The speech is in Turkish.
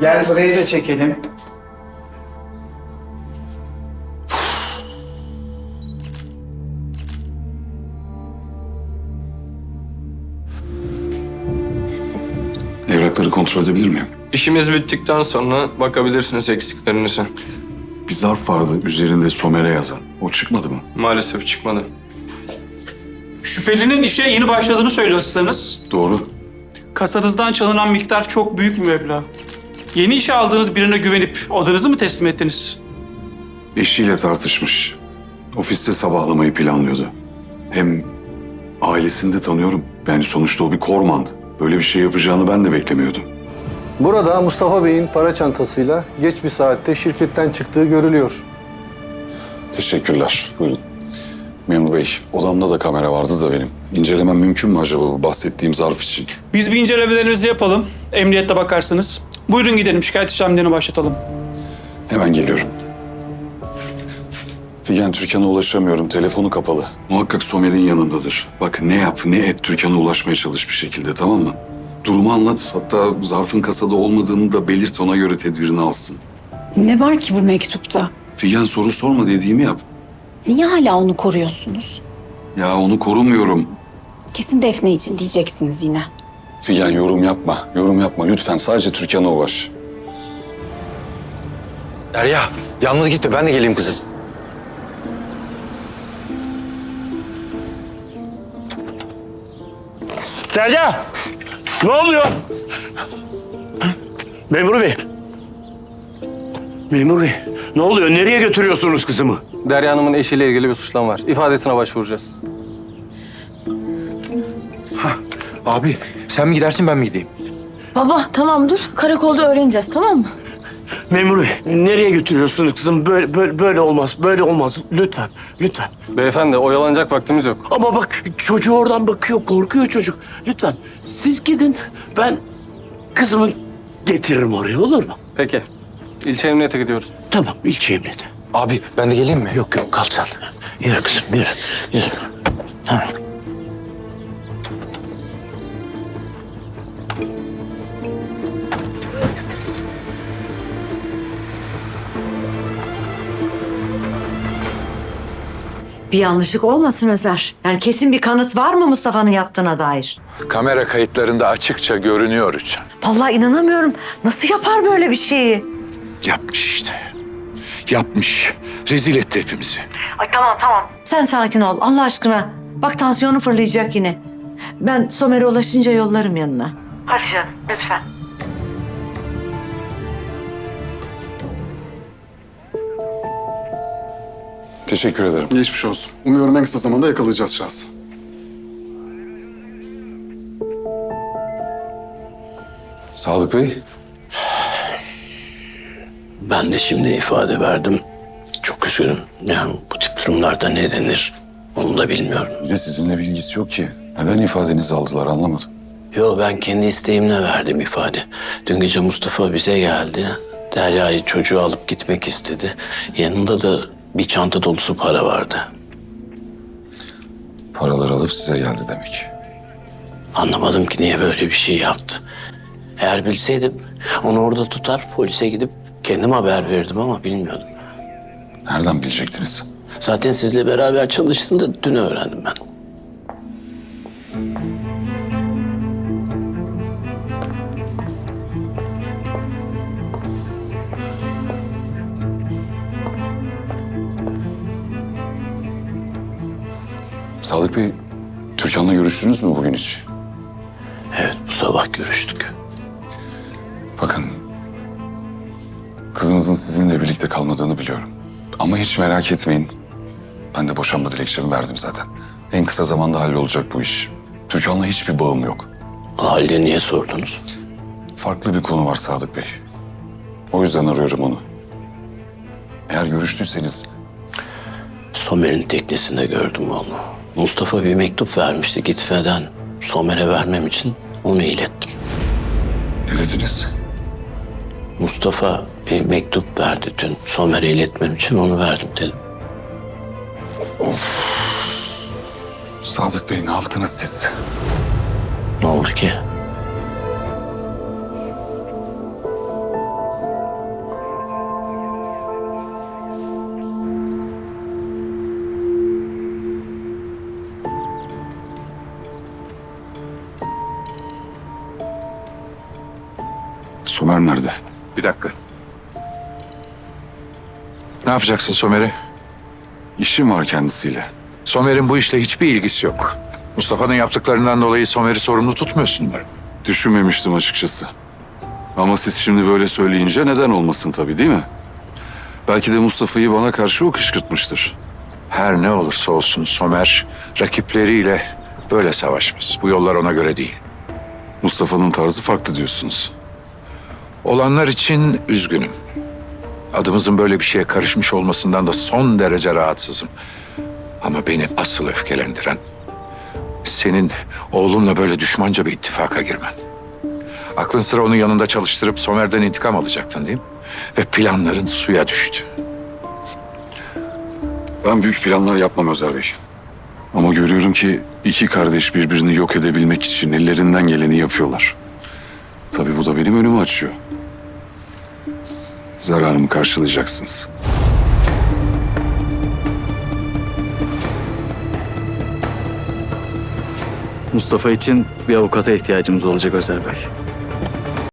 Gel burayı da çekelim. Evrakları kontrol edebilir miyim? İşimiz bittikten sonra bakabilirsiniz eksiklerinize. Bir zarf vardı üzerinde Somer'e yazan. O çıkmadı mı? Maalesef çıkmadı. Şüphelinin işe yeni başladığını söylüyorsunuz. Doğru. Kasanızdan çalınan miktar çok büyük bir meblağ. Yeni işe aldığınız birine güvenip odanızı mı teslim ettiniz? Eşiyle tartışmış. Ofiste sabahlamayı planlıyordu. Hem ailesini de tanıyorum. Yani sonuçta o bir kormandı. Böyle bir şey yapacağını ben de beklemiyordum. Burada Mustafa Bey'in para çantasıyla geç bir saatte şirketten çıktığı görülüyor. Teşekkürler. Buyurun. Memur Bey, odamda da kamera vardı da benim. İncelemem mümkün mü acaba bu bahsettiğim zarf için? Biz bir incelemelerinizi yapalım. Emniyette bakarsınız. Buyurun gidelim şikayet işlemlerini başlatalım. Hemen geliyorum. Figen Türkan'a ulaşamıyorum. Telefonu kapalı. Muhakkak Somer'in yanındadır. Bak ne yap ne et Türkan'a ulaşmaya çalış bir şekilde tamam mı? Durumu anlat. Hatta zarfın kasada olmadığını da belirt ona göre tedbirini alsın. Ne var ki bu mektupta? Figen soru sorma dediğimi yap. Niye hala onu koruyorsunuz? Ya onu korumuyorum. Kesin Defne için diyeceksiniz yine. Figen yorum yapma. Yorum yapma lütfen. Sadece Türkan'a ulaş. Derya, yalnız gitme. Ben de geleyim kızım. Derya! Ne oluyor? Memur bey. Memur bey, ne oluyor? Nereye götürüyorsunuz kızımı? Derya Hanım'ın eşiyle ilgili bir suçlama var. İfadesine başvuracağız. Abi, sen mi gidersin ben mi gideyim? Baba tamam dur. Karakolda öğreneceğiz tamam mı? Memur bey, nereye götürüyorsunuz kızım? Böyle, böyle, böyle olmaz, böyle olmaz. Lütfen, lütfen. Beyefendi oyalanacak vaktimiz yok. Ama bak çocuğu oradan bakıyor, korkuyor çocuk. Lütfen siz gidin, ben kızımı getiririm oraya olur mu? Peki. İlçe emniyete gidiyoruz. Tamam, ilçe emniyete. Abi, ben de geleyim mi? Yok yok, kal sen. Yürü kızım, yürü. yürü. Tamam. Bir yanlışlık olmasın Özer. Yani kesin bir kanıt var mı Mustafa'nın yaptığına dair? Kamera kayıtlarında açıkça görünüyor Rüçhan. Vallahi inanamıyorum. Nasıl yapar böyle bir şeyi? Yapmış işte. Yapmış. Rezil etti hepimizi. Ay tamam tamam. Sen sakin ol Allah aşkına. Bak tansiyonu fırlayacak yine. Ben Somer'e ulaşınca yollarım yanına. Hadi canım lütfen. Teşekkür ederim. Geçmiş olsun. Umuyorum en kısa zamanda yakalayacağız şahsı. Sadık Bey, Ben de şimdi ifade verdim. Çok üzgünüm. Yani bu tip durumlarda ne denir onu da bilmiyorum. bir de sizinle bilgisi yok ki. Neden ifadenizi aldılar anlamadım. Yo ben kendi isteğimle verdim ifade. Dün gece Mustafa bize geldi. Derya'yı çocuğu alıp gitmek istedi. Yanında da bir çanta dolusu para vardı. Paraları alıp size geldi demek. Anlamadım ki niye böyle bir şey yaptı. Eğer bilseydim onu orada tutar polise gidip kendim haber verirdim ama bilmiyordum. Nereden bilecektiniz? Zaten sizle beraber çalıştığında dün öğrendim ben. Sadık Bey, Türkan'la görüştünüz mü bugün hiç? Evet bu sabah görüştük. Bakın, kızınızın sizinle birlikte kalmadığını biliyorum. Ama hiç merak etmeyin. Ben de boşanma dilekçemi verdim zaten. En kısa zamanda hallolacak bu iş. Türkan'la hiçbir bağım yok. O halde niye sordunuz? Farklı bir konu var Sadık Bey. O yüzden arıyorum onu. Eğer görüştüyseniz Somer'in teknesinde gördüm onu. Mustafa bir mektup vermişti gitmeden. Somer'e vermem için onu ilettim. ne dediniz? Mustafa bir mektup verdi dün. Somer'e iletmem için onu verdim dedim. Sadık Bey ne yaptınız siz? Ne oldu ki? Somer nerede? Bir dakika. Ne yapacaksın Somer'i? İşim var kendisiyle. Somer'in bu işle hiçbir ilgisi yok. Mustafa'nın yaptıklarından dolayı Somer'i sorumlu tutmuyorsun umarım. Düşünmemiştim açıkçası. Ama siz şimdi böyle söyleyince neden olmasın tabii değil mi? Belki de Mustafa'yı bana karşı o kışkırtmıştır. Her ne olursa olsun Somer rakipleriyle böyle savaşmaz. Bu yollar ona göre değil. Mustafa'nın tarzı farklı diyorsunuz. Olanlar için üzgünüm. Adımızın böyle bir şeye karışmış olmasından da son derece rahatsızım. Ama beni asıl öfkelendiren senin oğlunla böyle düşmanca bir ittifaka girmen. Aklın sıra onun yanında çalıştırıp Somer'den intikam alacaktın değil mi? Ve planların suya düştü. Ben büyük planlar yapmam Özer Bey. Ama görüyorum ki iki kardeş birbirini yok edebilmek için ellerinden geleni yapıyorlar. Tabii bu da benim önümü açıyor. Zararımı karşılayacaksınız. Mustafa için bir avukata ihtiyacımız olacak Özer Bey.